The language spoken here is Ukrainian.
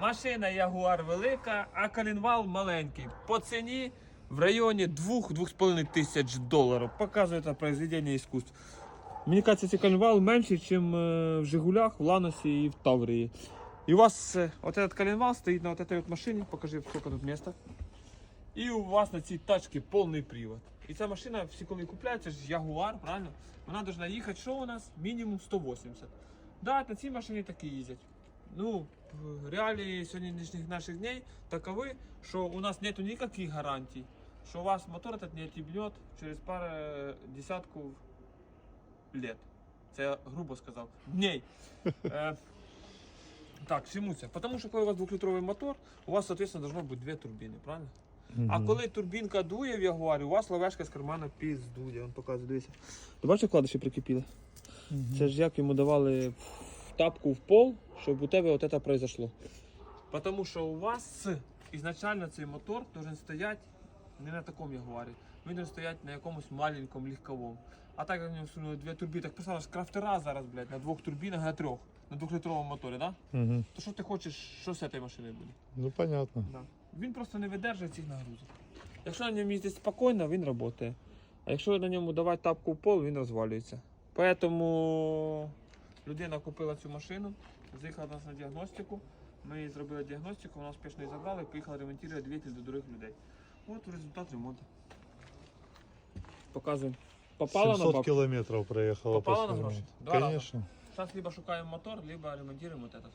Машина Ягуар велика, а коленвал маленький. По ціні в районі 2-2,5 тисяч доларів. Показує це произведення іскусств. Мені кажется, цей коленвал менший, ніж в Жигулях, в Ланосі і в Таврії. І у вас е, от этот коленвал стоїть на этой вот машині, покажи, сколько тут місця. І у вас на цій тачці повний привод. І ця машина, всі коли купляється, ж Ягуар, правильно? Вона повинна їхати, що у нас? Мінімум 180. Да, на цій машині такі їздять. Ну, реалії сьогоднішніх наших днів такові, що у нас нету ніяких гарантій, що у вас мотор этот не отібнет через пару десятків лет. Це я грубо сказав. Дней. Е, так, чомуся. Тому що коли у вас двохлітровий мотор, у вас, соответственно, должно бути дві турбіни, правильно? А коли турбінка дує в Ягуарі, у вас лавешка з кармана піздує. Он показує, дивися. Ти бачиш, вкладиші прикипіли? Це ж як йому давали тапку в пол, щоб у тебе от це произошло. Тому що у вас ізначально цей мотор должен стояти не на такому Ягуарі. Він должен стояти на якомусь маленькому легковому. А так як в нього всунули дві турбіни, так писали, що крафтера зараз, блядь, на двох турбінах, на трьох, на двохлітровому моторі, да? Угу. То що ти хочеш, що з цією машиною буде? Ну понятно. Да. Він просто не видержує цих нагрузок. Якщо на ньому їздити спокійно, він працює. А якщо на ньому давати тапку в пол, він розвалюється. Тому людина купила цю машину, заїхала до нас на діагностику. Ми їй зробили діагностику, вона успішно її забрали, і поїхала ремонтувати двигатель до других людей. От результат ремонту. Показуємо. Попала на 700 бабку. километров проехала Попала на гроші? Два. Конечно. Зараз либо шукаємо мотор, либо ремонтуємо вот этот.